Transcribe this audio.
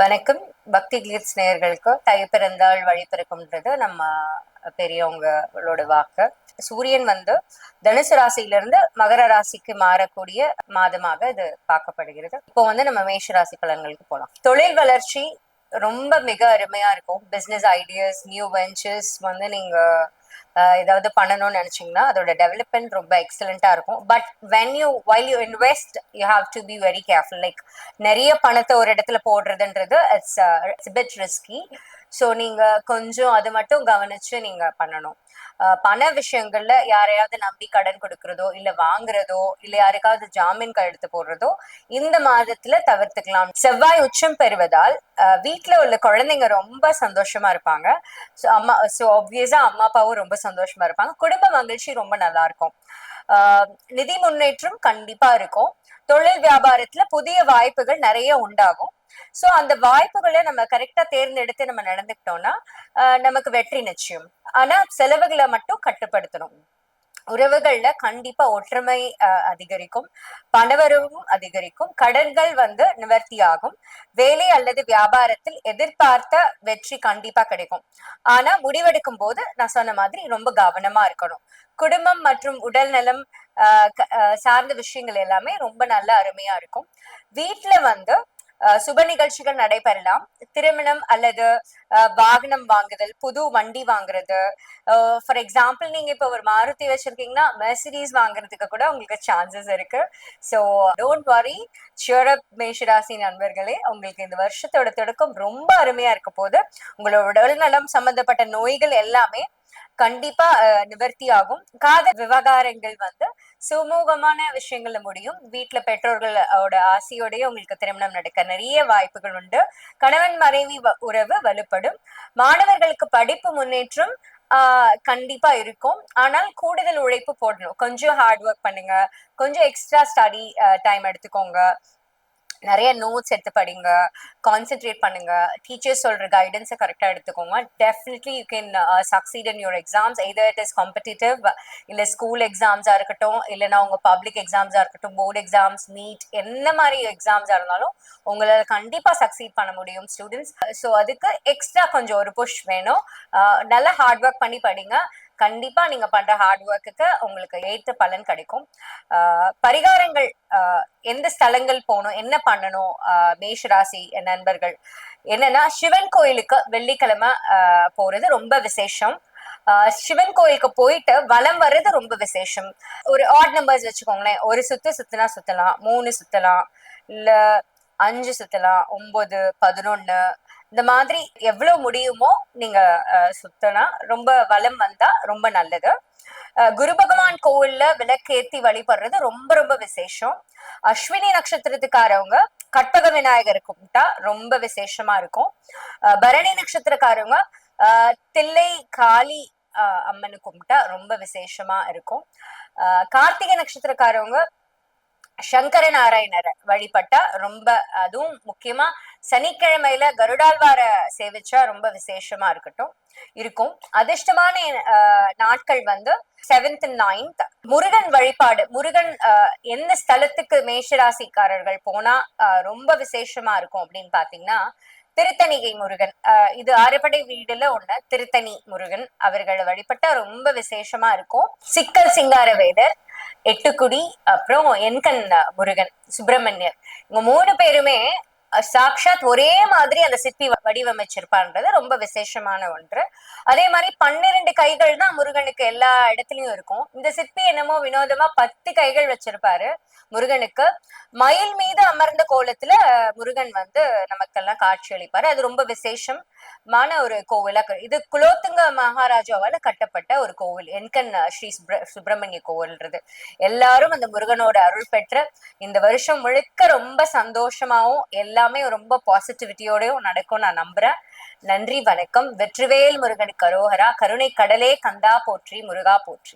வணக்கம். பக்தி கீர்ஸ் நேயர்களுக்கு தை பிறந்தாள் வழி பிறக்கும்ன்றது நம்ம பெரியவங்களோட வாக்கு. சூரியன் வந்து தனுசு ராசியிலிருந்து மகர ராசிக்கு மாறக்கூடிய மாதமாக இது பார்க்கப்படுகிறது. இப்போ வந்து நம்ம மேஷ ராசி பலன்களுக்கு போகலாம் தொழில் வளர்ச்சி ரொம்ப மிக அருமையா இருக்கும். பிசினஸ் ஐடியாஸ் நியூ வெஞ்சர்ஸ் வந்து நீங்க ஏதாவது பண்ணணும்னு நினைச்சீங்கன்னா அதோட டெவலப்மெண்ட் ரொம்ப எக்ஸலண்டா இருக்கும். But when you while you invest you have to be very careful like நிறைய பணத்தை ஒரு இடத்துல போடுறதுன்றது it's it's bit risky so நீங்க கொஞ்சம் அது மட்டும் கவனிச்சு நீங்க பண்ணணும். பண விஷயங்கள்ல யாரையாவது நம்பி கடன் கொடுக்கறதோ இல்ல வாங்குறதோ இல்ல யாருக்காவது ஜாமீன் கையெழுத்து போடுறதோ இந்த மாதத்துல தவிர்த்துக்கலாம். செவ்வாய் உச்சம் பெறுவதால் ஆஹ் வீட்ல உள்ள குழந்தைங்க ரொம்ப சந்தோஷமா இருப்பாங்க. அம்மா ஸோ ஆப்வியஸா அம்மா அப்பாவும் ரொம்ப சந்தோஷமா இருப்பாங்க. குடும்ப மகிழ்ச்சி ரொம்ப நல்லா இருக்கும். நிதி முன்னேற்றம் கண்டிப்பா இருக்கும். தொழில் வியாபாரத்துல புதிய வாய்ப்புகள் நிறைய உண்டாகும். சோ அந்த வாய்ப்புகளை நம்ம கரெக்டா தேர்ந்தெடுத்து நம்ம நடந்துக்கிட்டோம்னா ஆஹ் நமக்கு வெற்றி நிச்சயம். ஆனா செலவுகளை மட்டும் கட்டுப்படுத்தணும். உறவுகள்ல கண்டிப்பா ஒற்றுமை அதிகரிக்கும். பணவரவும் அதிகரிக்கும். கடன்கள் வந்து நிவர்த்தியாகும். வேலை அல்லது வியாபாரத்தில் எதிர்பார்த்த வெற்றி கண்டிப்பா கிடைக்கும். ஆனா முடிவெடுக்கும் போது நான் சொன்ன மாதிரி ரொம்ப கவனமா இருக்கணும். குடும்பம் மற்றும் உடல் நலம் சார்ந்த விஷயங்கள் எல்லாமே ரொம்ப நல்ல அருமையா இருக்கும். வீட்டுல வந்து சுப நிகழ்ச்சிகள் நடைபெறலாம். திருமணம் அல்லது ஆஹ் வாகனம் வாங்குதல் புது வண்டி வாங்குறது ஃபார் எக்ஸாம்பிள் நீங்க இப்போ ஒரு மாருதி வச்சிருக்கீங்கன்னா மெர்சிடிஸ் வாங்குறதுக்கு கூட உங்களுக்கு சான்சஸ் இருக்கு. ஸோ டோன்ட் வரி ஷியரப் மேஷராசி நண்பர்களே. உங்களுக்கு இந்த வருஷத்தோட தொடக்கம் ரொம்ப அருமையா இருக்க போது உங்களோட உடல்நலம் சம்பந்தப்பட்ட நோய்கள் எல்லாமே கண்டிப்பா அஹ், நிவர்த்தி ஆகும் காதல் விவகாரங்கள் வந்து சுமூகமான விஷயங்கள்ல முடியும். வீட்டுல பெற்றோர்களோட ஆசையோடய உங்களுக்கு திருமணம் நடக்க நிறைய வாய்ப்புகள் உண்டு. கணவன் மனைவி வ- உறவு வலுப்படும். மாணவர்களுக்கு படிப்பு முன்னேற்றம் ஆஹ் கண்டிப்பா இருக்கும். ஆனால் கூடுதல் உழைப்பு போடணும். கொஞ்சம் ஹார்ட் ஒர்க் பண்ணுங்க. கொஞ்சம் எக்ஸ்ட்ரா ஸ்டடி டைம் எடுத்துக்கோங்க. நிறைய நோட்ஸ் எடுத்து படிங்க கான்சென்ட்ரேட் பண்ணுங்க. டீச்சர்ஸ் சொல்ற கைடன்ஸை கரெக்டா எடுத்துக்கோங்க. Definitely you can succeed in your exams either it is competitive இல்ல ஸ்கூல் எக்ஸாம்ஸா இருக்கட்டும் இல்லைன்னா உங்க பப்ளிக் எக்ஸாம்ஸா இருக்கட்டும் போர்டு எக்ஸாம்ஸ் நீட் என்ன மாதிரி எக்ஸாம்ஸா இருந்தாலும் உங்களால் கண்டிப்பா சக்சீட் பண்ண முடியும் ஸ்டூடெண்ட்ஸ் ஸோ அதுக்கு எக்ஸ்ட்ரா கொஞ்சம் ஒரு புஷ் வேணும். Uh, நல்லா ஹார்ட் ஒர்க் பண்ணி படிங்க. கண்டிப்பா நீங்க பண்ற ஹார்ட் ஒர்க்குக்கு உங்களுக்கு ஏற்ற பலன் கிடைக்கும். ஆஹ் பரிகாரங்கள் ஆஹ் எந்த ஸ்தலங்கள் போகணும் என்ன பண்ணணும் மேஷராசி மேஷ ராசி நண்பர்கள் என்னன்னா சிவன் கோயிலுக்கு வெள்ளிக்கிழமை ஆஹ் போறது ரொம்ப விசேஷம். ஆஹ் சிவன் கோயிலுக்கு போயிட்டு வலம் வர்றது ரொம்ப விசேஷம். ஒரு ஆட் நம்பர்ஸ் வச்சுக்கோங்களேன். ஒரு சுத்து சுத்தினா சுத்தலாம் மூணு சுத்தலாம் இல்ல அஞ்சு சுத்தலாம் ஒன்பது பதினொன்னு இந்த மாதிரி எவ்வளவு முடியுமோ நீங்க சுத்தனா ரொம்ப வலம் வந்தா ரொம்ப நல்லது. குரு பகவான் கோவில்ல விளக்கேத்தி வழிபடுறது ரொம்ப ரொம்ப விசேஷம். அஸ்வினி நட்சத்திரத்துக்காரவங்க கற்பக விநாயகர் கும்பிட்டா ரொம்ப விசேஷமா இருக்கும். பரணி நட்சத்திரக்காரவங்க ஆஹ் தில்லை காளி அம்மனு கும்பிட்டா ரொம்ப விசேஷமா இருக்கும். ஆஹ் கார்த்திகை நட்சத்திரக்காரவங்க சங்கர நாராயணரை வழிபட்டா ரொம்ப அதுவும் முக்கியமா சனிக்கிழமையில கருடாழ்வார சேவிச்சா ரொம்ப விசேஷமா இருக்கட்டும். இருக்கும். அதிர்ஷ்டமான ஆஹ், நாட்கள் வந்து செவன்த் நைன்த் முருகன் வழிபாடு முருகன் ஆஹ், எந்த ஸ்தலத்துக்கு மேஷராசிக்காரர்கள் போனா ரொம்ப விசேஷமா இருக்கும் அப்படின்னு பாத்தீங்கன்னா திருத்தணிகை முருகன். ஆஹ், இது ஆறுபடை வீடுல ஒண்ணு திருத்தணி முருகன். அவர்களை வழிபட்டா ரொம்ப விசேஷமா இருக்கும். சிக்கல் சிங்கார வேதர் எட்டுக்குடி அப்புறம் என்கண் முருகன் சுப்பிரமணியர். இவங்க மூணு பேருமே சாக்ஷாத் ஒரே மாதிரி அந்த சிற்பி வ- வடிவமைச்சிருப்பான்றது ரொம்ப விசேஷமான ஒன்று. அதே மாதிரி பன்னிரண்டு கைகள் தான் முருகனுக்கு எல்லா இடத்துலயும் இருக்கும். இந்த சிற்பி என்னமோ வினோதமா பத்து கைகள் வச்சிருப்பாரு முருகனுக்கு. மயில் மீது அமர்ந்த கோலத்துல முருகன் வந்து நமக்கெல்லாம் காட்சி அளிப்பாரு. அது ரொம்ப விசேஷம். மான ஒரு கோவிலா இது குலோத்துங்க மகாராஜாவால கட்டப்பட்ட ஒரு கோவில். என்கண் ஸ்ரீ சுப்பிரமணிய கோவில்ன்றது. எல்லாரும் அந்த முருகனோட அருள் பெற்று இந்த வருஷம் முழுக்க ரொம்ப சந்தோஷமாவும் எல்லாமே ரொம்ப பாசிட்டிவிட்டியோடயும் நடக்கும் நான் நம்புறேன். நன்றி வணக்கம். வெற்றிவேல் முருகன் கரோகரா கருணை கடலே கந்தா போற்றி முருகா போற்றி.